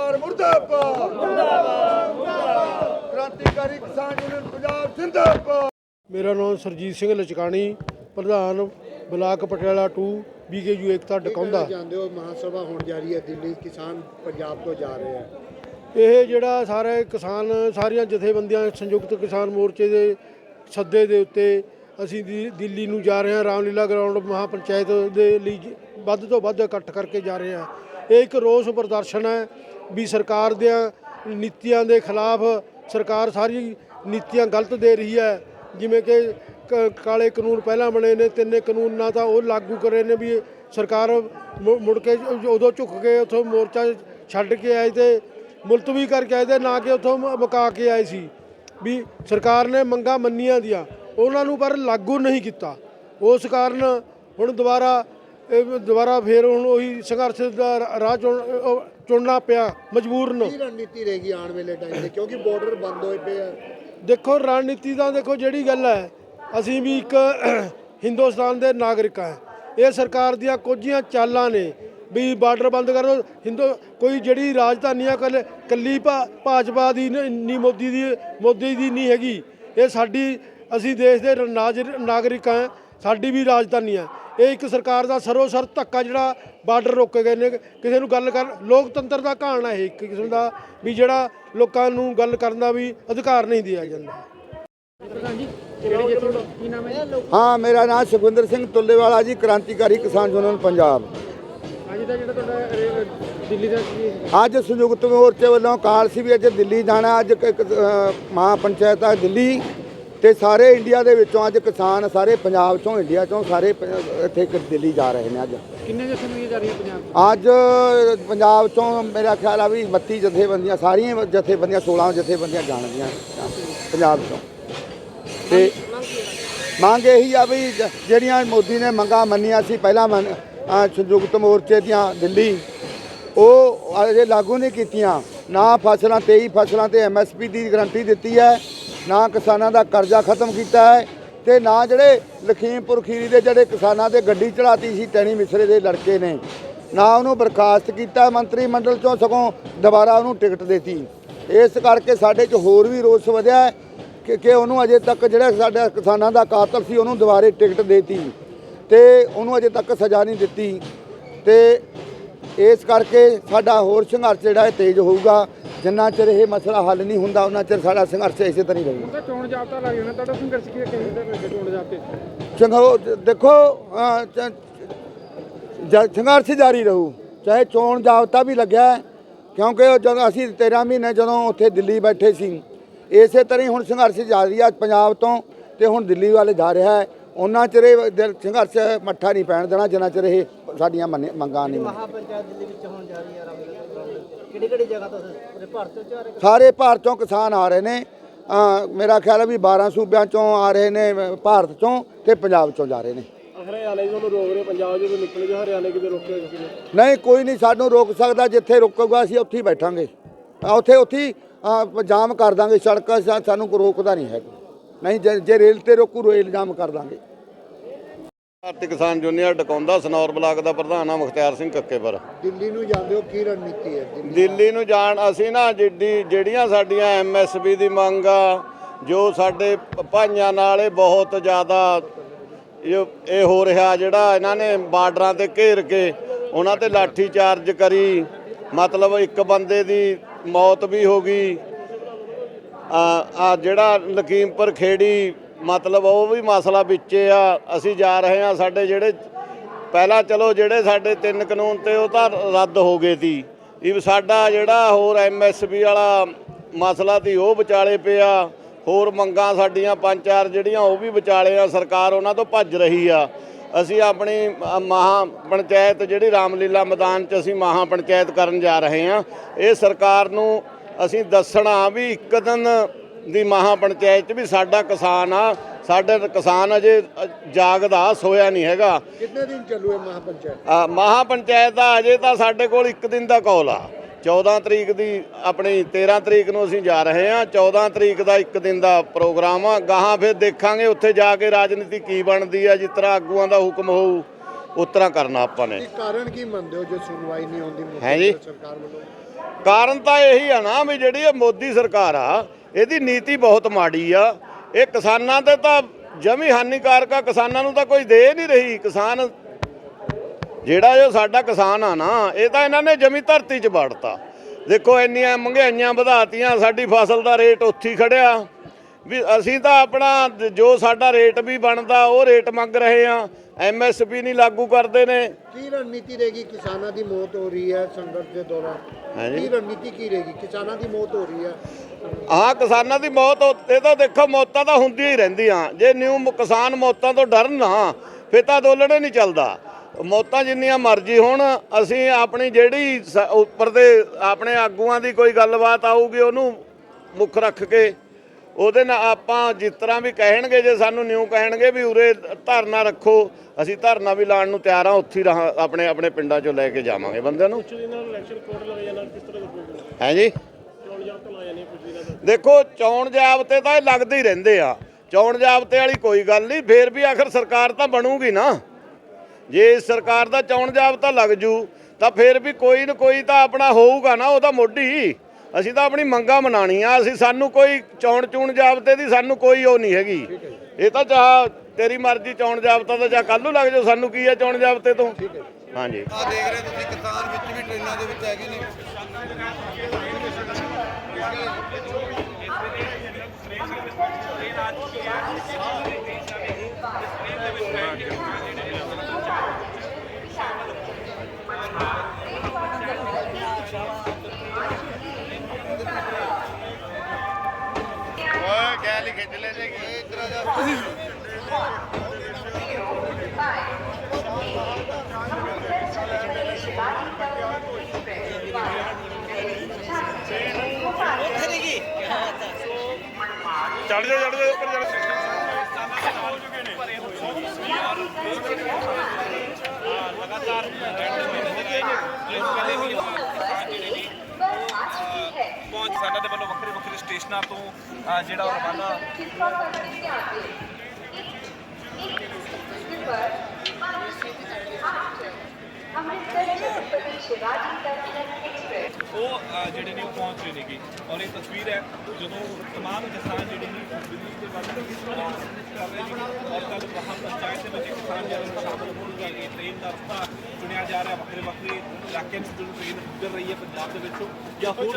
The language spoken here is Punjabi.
ਸਰਕਾਰ ਮੁਰਦਾਬਾਦ ਮੁਰਦਾਬਾਦ। ਕ੍ਰਾਂਤੀਕਾਰੀ ਕਿਸਾਨ ਯੂਨੀਅਨ ਪੰਜਾਬ ਜ਼ਿੰਦਾਬਾਦ। ਮੇਰਾ ਨਾਮ ਸਰਜੀਤ ਸਿੰਘ ਲਚਕਾਣੀ ਪ੍ਰਧਾਨ ਬਲਾਕ ਪਟਿਆਲਾ 2 ਬੀਕੇਯੂ ਏਕਤਾ ਡਕਾਉਂਦਾ ਜਾਂਦੇ ਹੋ ਮਹਾਸਭਾ ਹੋਣ ਜਾ ਰਹੀ ਹੈ ਦਿੱਲੀ ਕਿਸਾਨ ਪੰਜਾਬ ਤੋਂ ਜਾ ਰਹੇ ਆ ਇਹ ਜਿਹੜਾ ਸਾਰੇ ਕਿਸਾਨ ਸਾਰੀਆਂ ਜਥੇਬੰਦੀਆਂ ਸੰਯੁਕਤ ਕਿਸਾਨ ਮੋਰਚੇ ਦੇ ਸੱਦੇ ਦੇ ਉੱਤੇ ਅਸੀਂ ਦਿੱਲੀ ਨੂੰ ਜਾ ਰਹੇ ਹਾਂ ਰਾਮਲੀਲਾ ਗਰਾਊਂਡ ਮਹਾਪੰਚਾਇਤ ਦੇ ਲਈ ਵੱਧ ਤੋਂ ਵੱਧ ਇਕੱਠ ਕਰਕੇ ਜਾ ਰਹੇ ਹਾਂ। ਇਹ ਇੱਕ ਰੋਸ ਪ੍ਰਦਰਸ਼ਨ ਹੈ ਵੀ ਸਰਕਾਰ ਦੀਆਂ ਨੀਤੀਆਂ ਦੇ ਖਿਲਾਫ ਸਰਕਾਰ ਸਾਰੀ ਨੀਤੀਆਂ ਗਲਤ ਦੇ ਰਹੀ ਹੈ। ਜਿਵੇਂ ਕਿ ਕ- ਕਾਲੇ ਕਾਨੂੰਨ ਪਹਿਲਾਂ ਬਣੇ ਨੇ, ਤਿੰਨੇ ਕਾਨੂੰਨ ਨਾ ਤਾਂ ਉਹ ਲਾਗੂ ਕਰੇ ਨੇ ਵੀ ਸਰਕਾਰ ਮੁ- ਮੁੜ ਕੇ ਉਦੋਂ ਝੁੱਕ ਕੇ ਉੱਥੋਂ ਮੋਰਚਾ ਛੱਡ ਕੇ ਆਏ ਤੇ ਮੁਲਤਵੀ ਕਰਕੇ ਆਏ ਤੇ ਨਾ ਕਿ ਉੱਥੋਂ ਮ- ਮੁਕਾ ਕੇ ਆਏ ਸੀ। ਵੀ ਸਰਕਾਰ ਨੇ ਮੰਗਾਂ ਮੰਨੀਆਂ ਦੀਆਂ, ਉਹਨਾਂ ਨੂੰ ਪਰ ਲਾਗੂ ਨਹੀਂ ਕੀਤਾ। ਉਸ ਕਾਰਨ ਹੁਣ ਦੁਬਾਰਾ ਦੁਬਾਰਾ ਫੇਰ ਹੁਣ ਉਹੀ ਸੰਘਰਸ਼ ਦਾ ਰਾਹ ਚੁਣਨਾ ਪਿਆ ਮਜਬੂਰਨ। ਕੀ ਰਣਨੀਤੀ ਰਹੇਗੀ ਆਉਣ ਵੇਲੇ ਟਾਈਮ ਤੇ? ਕਿਉਂਕਿ ਬਾਰਡਰ ਬੰਦ ਹੋਏ ਪਏ ਆ। ਦੇਖੋ ਰਣਨੀਤੀ ਦਾ ਦੇਖੋ ਜਿਹੜੀ ਗੱਲ ਹੈ ਅਸੀਂ ਵੀ ਇੱਕ ਹਿੰਦੁਸਤਾਨ ਦੇ ਨਾਗਰਿਕ ਹਾਂ। ਇਹ ਸਰਕਾਰ ਦੀਆਂ ਕੁਝੀਆਂ ਚਾਲਾਂ ਨੇ ਵੀ ਬਾਰਡਰ ਬੰਦ ਕਰ ਦਿਓ ਹਿੰਦੂ ਕੋਈ ਜਿਹੜੀ ਰਾਜਧਾਨੀ ਆ ਕੱਲ ਕੱਲੀ ਭਾਜਪਾ ਦੀ ਨ- ਨਹੀਂ ਮੋਦੀ ਦੀ ਮੋਦੀ ਦੀ ਨਹੀਂ ਹੈਗੀ। ਇਹ ਸਾਡੀ ਅਸੀਂ ਦੇਸ਼ ਦੇ ਨਾਗਰਿਕ ਹਾਂ। ਸਾਡੀ ਵੀ ਰਾਜਧਾਨੀ ਹੈ। ਇਹ ਇੱਕ ਸਰਕਾਰ ਦਾ ਸਰੋਸਰ ਧੱਕਾ ਜਿਹੜਾ ਬਾਰਡਰ ਰੋਕੇ ਗਏ ਨੇ। ਕਿਸੇ ਨੂੰ ਗੱਲ ਕਰ ਲੋਕਤੰਤਰ ਦਾ ਕਹਾਣ ਹੈ ਇਹ ਇੱਕ ਕਿਸਮ ਦਾ ਵੀ ਜਿਹੜਾ ਲੋਕਾਂ ਨੂੰ ਗੱਲ ਕਰਨ ਦਾ ਵੀ ਅਧਿਕਾਰ ਨਹੀਂ ਦਿਆ ਜਾਂਦਾ। ਹਾਂ ਮੇਰਾ ਨਾਮ ਸੁਖਵਿੰਦਰ ਸਿੰਘ ਤੁੱਲੇਵਾਲਾ ਜੀ ਕ੍ਰਾਂਤੀਕਾਰੀ ਕਿਸਾਨ ਯੂਨੀਅਨ ਪੰਜਾਬ। ਅੱਜ ਦਾ ਜਿਹੜਾ ਤੁਹਾਡਾ ਦਿੱਲੀ ਦਾ ਅੱਜ ਸੰਯੁਕਤ ਮੋਰਚੇ ਵੱਲੋਂ ਕਾਲ ਸੀ ਵੀ ਅੱਜ ਦਿੱਲੀ ਜਾਣਾ ਅੱਜ ਮਹਾਂ ਪੰਚਾਇਤ ਆ ਦਿੱਲੀ। ਤੇ ਸਾਰੇ ਇੰਡੀਆ ਦੇ ਵਿੱਚੋਂ ਅੱਜ ਕਿਸਾਨ ਸਾਰੇ ਪੰਜਾਬ ਚੋਂ ਇੰਡੀਆ ਚੋਂ ਸਾਰੇ ਪ- ਇੱਥੇ ਕ- ਦਿੱਲੀ ਜਾ ਰਹੇ ਨੇ ਅੱਜ। ਕਿੰਨੇ ਜਥੇਬੰਦੀਆਂ ਜਾ ਰਹੀਆਂ ਪੰਜਾਬ ਅੱਜ ਪੰਜਾਬ ਚੋਂ ਮੇਰਾ ਖਿਆਲ ਆ ਵੀ 32 ਜਥੇਬੰਦੀਆਂ ਸਾਰੀਆਂ ਜਥੇਬੰਦੀਆਂ 16 ਜਥੇਬੰਦੀਆਂ ਜਾਣਦੀਆਂ ਪੰਜਾਬ ਚੋਂ। ਤੇ ਮੰਗ ਇਹੀ ਆ ਵੀ ਜ- ਜਿਹੜੀਆਂ ਮੋਦੀ ਨੇ ਮੰਗਾਂ ਮੰਨੀਆਂ ਸੀ ਪਹਿਲਾਂ ਮੰਨ- ਅਹ ਸੰਯੁਕਤ ਮੋਰਚੇ ਦੀਆਂ ਦਿੱਲੀ ਉਹ ਅਜੇ ਲਾਗੂ ਨਹੀਂ ਕੀਤੀਆਂ। ਨਾ ਫਸਲਾਂ 23 ਫਸਲਾਂ ਤੇ ਐਮਐਸਪੀ ਦੀ ਗਰੰਟੀ ਦਿੱਤੀ ਹੈ। ਨਾ ਕਿਸਾਨਾਂ ਦਾ ਕਰਜ਼ਾ ਖਤਮ ਕੀਤਾ ਹੈ ਤੇ ਨਾ ਜਿਹੜੇ ਲਖੀਮਪੁਰ ਖੀਰੀ ਦੇ ਜਿਹੜੇ ਕਿਸਾਨਾਂ ਦੇ ਗੱਡੀ ਚੜਾਤੀ ਸੀ ਟੈਣੀ ਮਿਸਰੇ ਦੇ ਲੜਕੇ ਨੇ, ਨਾ ਉਹਨੂੰ ਬਰਖਾਸਤ ਕੀਤਾ, ਮੰਤਰੀ ਮੰਡਲ ਚੋਂ ਸਗੋਂ ਦੁਬਾਰਾ ਉਹਨੂੰ ਟਿਕਟ ਦਿੱਤੀ। ਇਸ ਕਰਕੇ ਸਾਡੇ 'ਚ ਹੋਰ ਵੀ ਰੋਸ ਵਧਿਆ ਕਿ ਕਿ ਉਹਨੂੰ ਅਜੇ ਤੱਕ ਜਿਹੜਾ ਸਾਡਾ ਕਿਸਾਨਾਂ ਦਾ ਕਾਤਲ ਸੀ, ਉਹਨੂੰ ਦੁਬਾਰੇ ਟਿਕਟ ਦੇਤੀ ਤੇ ਉਹਨੂੰ ਅਜੇ ਤੱਕ ਸਜ਼ਾ ਨਹੀਂ ਦਿੱਤੀ ਤੇ ਇਸ ਕਰਕੇ ਸਾਡਾ ਹੋਰ ਸੰਘਰਸ਼ ਜਿਹੜਾ ਹੈ ਤੇਜ਼ ਹੋਊਗਾ। ਜਿੰਨਾ ਚਿਰ ਇਹ ਮਸਲਾ ਹੱਲ ਨਹੀਂ ਹੁੰਦਾ ਉਹਨਾਂ ਚਿਰ ਸਾਡਾ ਸੰਘਰਸ਼ ਇਸੇ ਤਰ੍ਹਾਂ ਹੀ ਰਹੂਗਾ। ਤਾਂ ਚੋਣ ਜਾਬਤਾ ਲੱਗ ਜਾਣਾ ਤੁਹਾਡਾ ਸੰਘਰਸ਼ ਕੀ ਕਿਹਦੇ ਤੇ ਲੱਗੇ ਚੋਣ ਜਾਬਤੇ? ਚੰਗੋ ਦੇਖੋ ਸੰਘਰਸ਼ ਜਾਰੀ ਰਹੂ। ਚਾਹੇ ਚੋਣ ਜਾਬਤਾ ਵੀ ਲੱਗਿਆ ਹੈ, ਕਿਉਂਕਿ ਜਦੋਂ ਅਸੀਂ 13 ਮਹੀਨੇ ਜਦੋਂ ਉੱਥੇ ਦਿੱਲੀ ਬੈਠੇ ਸੀ ਇਸੇ ਤਰ੍ਹਾਂ ਹੀ ਹੁਣ ਸੰਘਰਸ਼ ਜਾਰੀ ਆ ਪੰਜਾਬ ਤੋਂ ਤੇ ਹੁਣ ਦਿੱਲੀ ਵੱਲ ਜਾ ਰਿਹਾ ਹੈ। ਉਹਨਾਂ ਚਿਰ ਸੰਘਰਸ਼ ਮੱਠਾ ਨਹੀਂ ਪੈਣ ਦੇਣਾ ਜਿੰਨਾ ਚਿਰ ਇਹ ਸਾਡੀਆਂ ਮੰਨੇ- ਮੰਗਾਂ ਨਹੀਂ ਮੰਨੇ ਮਹਾਪੰਚਾਇਤ ਦਿੱਲੀ ਵਿੱਚ ਹੋਣ ਜਾ ਰਹੀ ਹੈ ਕਿਹੜੀ ਕਿਹੜੀ ਜਗ੍ਹਾ ਤੋਂ ਪੂਰੇ ਭਾਰਤ ਤੋਂ ਜਾ ਰਹੇ ਸਾਰੇ ਭਾਰਤ ਚੋਂ ਕਿਸਾਨ ਆ ਰਹੇ ਨੇ। ਮੇਰਾ ਖਿਆਲ ਹੈ ਵੀ 12 ਸੂਬਿਆਂ ਚੋਂ ਆ ਰਹੇ ਨੇ ਭਾਰਤ ਚੋਂ ਤੇ ਪੰਜਾਬ ਚੋਂ ਜਾ ਰਹੇ ਨੇ। ਹਰਿਆਣੇ ਜਦੋਂ ਰੋਕ ਰਹੇ ਪੰਜਾਬ ਜਦੋਂ ਨਿਕਲ ਗਿਆ ਹਰਿਆਣੇ ਕਿਤੇ ਰੋਕਿਆ ਨੇ ਨਹੀਂ ਕੋਈ ਨਹੀਂ ਸਾਨੂੰ ਰੋਕ ਸਕਦਾ ਜਿੱਥੇ ਰੁਕੂਗਾ ਅਸੀਂ ਉੱਥੇ ਹੀ ਬੈਠਾਂਗੇ। ਆ ਉੱਥੇ ਉੱਥੇ ਹੀ, ਜਾਮ ਕਰ ਦਾਂਗੇ ਸੜਕ ਸਾਨੂੰ ਕੋਈ ਰੋਕਦਾ ਨਹੀਂ ਹੈਗਾ। ਨਹੀਂ ਜੇ ਜੇ ਰੇਲ ਤੇ ਰੋਕੂ ਰੇਲ ਜਾਮ ਕਰ ਦਾਂਗੇ। ਭਾਰਤੀ ਕਿਸਾਨ ਯੂਨੀਅਨ ਡਕਾਉਂਦਾ ਸਨੌਰ ਬਲਾਕ ਦਾ ਪ੍ਰਧਾਨ ਆ ਮੁਖਤਿਆਰ ਸਿੰਘ ਕੱਕੇਪੁਰ ਦਿੱਲੀ ਨੂੰ ਜਾਂਦੇ ਹੋ ਕੀ ਰਣਨੀਤੀ ਹੈ ਦਿੱਲੀ? ਨੂੰ ਜਾਣ ਅਸੀਂ ਨਾ ਜਿੱਡੀ ਜਿਹੜੀਆਂ ਸਾਡੀਆਂ ਐਮਐਸਪੀ ਦੀ ਮੰਗ ਆ ਜੋ ਸਾਡੇ ਭਾਈਆਂ ਨਾਲ ਇਹ ਬਹੁਤ ਜ਼ਿਆਦਾ ਇਹ ਹੋ ਰਿਹਾ ਜਿਹੜਾ ਇਹਨਾਂ ਨੇ ਬਾਰਡਰਾਂ ਤੇ ਘੇਰ ਕੇ ਉਹਨਾਂ ਤੇ ਲਾਠੀ ਚਾਰਜ ਕਰੀ ਮਤਲਬ ਇੱਕ ਬੰਦੇ ਦੀ ਮੌਤ ਵੀ ਹੋ ਗਈ। ਆ ਜਿਹੜਾ ਲਖੀਮਪੁਰ ਖੇੜੀ ਮਤਲਬ ਉਹ ਵੀ ਮਸਲਾ ਵਿੱਚ ਆ ਅਸੀਂ ਜਾ ਰਹੇ ਆ ਸਾਡੇ ਜਿਹੜੇ ਪਹਿਲਾਂ ਚਲੋ ਜਿਹੜੇ ਸਾਡੇ ਤਿੰਨ ਕਾਨੂੰਨ ਤੇ ਉਹ ਤਾਂ ਰੱਦ ਹੋ ਗਏ ਸੀ। ਇਹ ਸਾਡਾ ਜਿਹੜਾ ਹੋਰ ਐਮਐਸਪੀ ਵਾਲਾ ਮਸਲਾ ਸੀ ਉਹ ਵਿਚਾਲੇ ਪਿਆ। ਹੋਰ ਮੰਗਾਂ ਸਾਡੀਆਂ ਪੰਜ ਚਾਰ ਜਿਹੜੀਆਂ ਉਹ ਵੀ ਵਿਚਾਲੇ ਆ ਸਰਕਾਰ ਉਹਨਾਂ ਤੋਂ ਭੱਜ ਰਹੀ ਆ। ਅਸੀਂ ਆਪਣੀ ਅ, ਮਹਾ ਪੰਚਾਇਤ ਜਿਹੜੀ ਰਾਮਲੀਲਾ ਮੈਦਾਨ 'ਚ ਅਸੀਂ ਮਹਾ ਪੰਚਾਇਤ ਕਰਨ ਜਾ ਰਹੇ ਹਾਂ। ਇਹ ਸਰਕਾਰ ਨੂੰ ਅਸੀਂ ਦੱਸਣਾ ਵੀ ਇੱਕ ਦਿਨ ਦੀ ਮਹਾ ਪੰਚਾਇਤ ਵੀ ਸਾਡਾ ਕਿਸਾਨ ਆ ਸਾਡੇ ਕਿਸਾਨ ਅਜੇ ਜਾਗਦਾ ਸੋਇਆ ਨਹੀਂ ਹੈਗਾ। ਕਿੰਨੇ ਦਿਨ ਚੱਲੂ ਇਹ ਮਹਾਪੰਚਾਇਤ? ਅ, ਮਹਾ ਪੰਚਾਇਤ ਦਾ ਅਜੇ ਤਾਂ ਸਾਡੇ ਕੋਲ ਇੱਕ ਦਿਨ ਦਾ ਕੌਲ ਆ। 14 ਤਰੀਕ ਦੀ ਆਪਣੀ 13 ਤਰੀਕ ਨੂੰ ਅਸੀਂ ਜਾ ਰਹੇ ਹਾਂ। 14 ਤਰੀਕ ਦਾ ਇੱਕ ਦਿਨ ਦਾ ਪ੍ਰੋਗਰਾਮ ਆ। ਗਾਹਾਂ ਫਿਰ ਦੇਖਾਂਗੇ ਉੱਥੇ ਜਾ ਕੇ ਰਾਜਨੀਤੀ ਕੀ ਬਣਦੀ ਆ ਜਿਸ ਤਰ੍ਹਾਂ ਆਗੂਆਂ ਦਾ ਹੁਕਮ ਹੋਊ ਉਸ ਤਰ੍ਹਾਂ ਕਰਨਾ ਆਪਾਂ ਨੇ। ਕਾਰਨ ਕੀ ਮੰਨਦੇ ਹੋ ਜੋ ਸੁਣਵਾਈ ਨਹੀਂ ਹੁੰਦੀ ਮੁੱਦੇ ਹੈਂ ਜੀ? ਸਰਕਾਰ ਵੱਲੋਂ? ਕਾਰਨ ਤਾਂ ਇਹੀ ਆ ਨਾ ਵੀ ਜਿਹੜੀ ਇਹ ਮੋਦੀ ਸਰਕਾਰ ਆ ਇਹਦੀ ਨੀਤੀ ਬਹੁਤ ਮਾੜੀ ਆ। ਇਹ ਕਿਸਾਨਾਂ ਤੇ ਤਾਂ ਜਮੀ ਹਾਨੀਕਾਰਕ ਆ ਕਿਸਾਨਾਂ ਨੂੰ ਤਾਂ ਕੋਈ ਦੇ ਨਹੀਂ ਰਹੀ। ਕਿਸਾਨ ਜਿਹੜਾ ਜੋ ਸਾਡਾ ਕਿਸਾਨ ਆ ਨਾ ਇਹ ਤਾਂ ਇਹਨਾਂ ਨੇ ਜਮੀ ਧਰਤੀ 'ਚ ਵੜਤਾ। ਦੇਖੋ ਇੰਨੀਆਂ ਮਹਿੰਗਾਈਆਂ ਵਧਾਤੀਆਂ ਸਾਡੀ ਫਸਲ ਦਾ ਰੇਟ ਉੱਥੇ ਖੜਿਆ। ਵੀ ਅਸੀਂ ਤਾਂ ਆਪਣਾ ਜੋ ਸਾਡਾ ਰੇਟ ਵੀ ਬਣਦਾ ਉਹ ਰੇਟ ਮੰਗ ਰਹੇ ਆ। ਐਮਐਸਪੀ ਨਹੀਂ ਲਾਗੂ ਕਰਦੇ ਨੇ। ਕੀ ਰਣਨੀਤੀ ਰਹੇਗੀ? ਕਿਸਾਨਾਂ ਦੀ ਮੌਤ ਹੋ ਰਹੀ ਹੈ ਸੰਘਰਸ਼ ਦੇ ਦੌਰਾਨ। ਕੀ ਰਣਨੀਤੀ ਕੀ ਰਹੇਗੀ? ਕਿਸਾਨਾਂ ਦੀ ਮੌਤ ਹੋ ਰਹੀ ਹੈ। ਹਾਂ ਕਿਸਾਨਾਂ ਦੀ ਮੌਤ ਉੱਤੇ ਤਾਂ ਦੇਖੋ ਮੌਤਾਂ ਤਾਂ ਹੁੰਦੀਆਂ ਹੀ ਰਹਿੰਦੀਆਂ। ਜੇ ਨਿਊ ਕਿਸਾਨ ਮੌਤਾਂ ਤੋਂ ਡਰਨ ਨਾ ਫਿਰ ਤਾਂ ਦੋਲੜੇ ਨਹੀਂ ਚੱਲਦਾ। ਮੌਤਾਂ ਜਿੰਨੀਆਂ ਮਰਜ਼ੀ ਹੋਣ ਅਸੀਂ ਆਪਣੀ ਜਿਹੜੀ ਉੱਪਰ ਦੇ ਆਪਣੇ ਆਗੂਆਂ ਦੀ ਕੋਈ ਗੱਲਬਾਤ ਆਊਗੀ ਉਹਨੂੰ ਮੁੱਖ ਰੱਖ ਕੇ ਉਹਦੇ ਨਾਲ ਆਪਾਂ ਜਿਸ ਤਰ੍ਹਾਂ ਵੀ ਕਹਿਣਗੇ ਜੇ ਸਾਨੂੰ ਨਿਊ ਕਹਿਣਗੇ ਵੀ ਉਰੇ ਧਰਨਾ ਰੱਖੋ ਅਸੀਂ ਧਰਨਾ ਵੀ ਲਾਉਣ ਨੂੰ ਤਿਆਰ ਆ ਉੱਥੇ ਆਪਣੇ ਆਪਣੇ ਪਿੰਡਾਂ ਚੋਂ ਲੈ ਕੇ ਜਾਵਾਂਗੇ। ਬੰਦਿਆਂ ਨੂੰ ਹੈ ਜੀ? ਦੇਖੋ ਚੌਣ ਜਾਬਤੇ ਤਾਂ ਇਹ ਲੱਗਦੇ ਹੀ ਰਹਿੰਦੇ ਆ। ਚੌਣ ਜਾਬਤੇ ਵਾਲੀ ਕੋਈ ਗੱਲ ਨਹੀਂ ਫੇਰ ਵੀ ਆਖਰ ਸਰਕਾਰ ਤਾਂ ਬਣੂਗੀ ਨਾ। ਜੇ ਇਸ ਸਰਕਾਰ ਦਾ ਚੌਣ ਜਾਬਤਾ ਲੱਗ ਜੂ ਤਾਂ ਫੇਰ ਵੀ ਕੋਈ ਨਾ ਕੋਈ ਤਾਂ ਆਪਣਾ ਹੋਊਗਾ ਨਾ ਉਹਦਾ ਮੋਢੀ। ਅਸੀਂ ਤਾਂ ਆਪਣੀ ਮੰਗਾਂ ਮਨਾਣੀਆਂ ਅਸੀਂ ਸਾਨੂੰ ਕੋਈ ਚੌਣ ਚੂਣ ਜਾਬਤੇ ਦੀ ਸਾਨੂੰ ਕੋਈ ਉਹ ਨਹੀਂ ਹੈਗੀ। ਇਹ ਤਾਂ ਚਾਹ ਤੇਰੀ ਮਰਜ਼ੀ ਚੌਣ ਜਾਬਤਾ ਤਾਂ ਜਾਂ ਕੱਲ ਨੂੰ ਲੱਗ ਜਾਓ ਸਾਨੂੰ ਕੀ ਹੈ ਚੌਣ ਜਾਬਤੇ ਤੋਂ? ਹਾਂਜੀ। ਆ ਦੇਖ ਰਹੇ ਤੁਸੀਂ ਕਿਸਾਨ ਵਿੱਚ ਵੀ ਟ੍ਰੇਨਾਂ ਦੇ ਵਿੱਚ ਹੈਗੇ ਨੇ। ਓਏ ਗੈਲ ਹੀ ਖਿੱਚ ਲੈ ਜੇ। ਚੜ ਜਾ ਚੜ ਜਾ ਉੱਪਰ ਚੜ ਪਹੁੰਚ ਕਿਸਾਨਾਂ ਦੇ ਵੱਲੋਂ ਵੱਖਰੇ ਵੱਖਰੇ ਸਟੇਸ਼ਨਾਂ ਤੋਂ ਜਿਹੜਾ ਰਵਾਨਾ ਇੱਕ ਇੱਕ ਪਰ ਉਹ ਜਿਹੜੇ ਨੇ ਪਹੁੰਚ ਰਹੇ ਨੇਗੇ। ਔਰ ਇਹ ਤਸਵੀਰ ਹੈ ਜਦੋਂ ਤਮਾਮ ਕਿਸਾਨ ਜਿਹੜੇ ਨੇ ਦਿੱਲੀ ਦੇ ਵੱਲ ਕਰ ਰਹੇ ਨੇ। ਔਰ ਕੱਲ ਮਹਾ ਪੰਚਾਇਤ ਦੇ ਵਿੱਚ ਕਿਸਾਨ ਜਿਹੜੇ ਸ਼ਾਮਲ ਹੋਣਗੇ ਟ੍ਰੇਨ ਦਾ ਰਸਤਾ ਚੁਣਿਆ ਜਾ ਰਿਹਾ। ਵੱਖਰੇ ਵੱਖਰੇ ਇਲਾਕਿਆਂ 'ਚ ਜਦੋਂ ਟ੍ਰੇਨ ਗੁਜ਼ਰ ਰਹੀ ਹੈ ਪੰਜਾਬ ਦੇ ਵਿੱਚੋਂ ਜਾਂ ਹੋਰ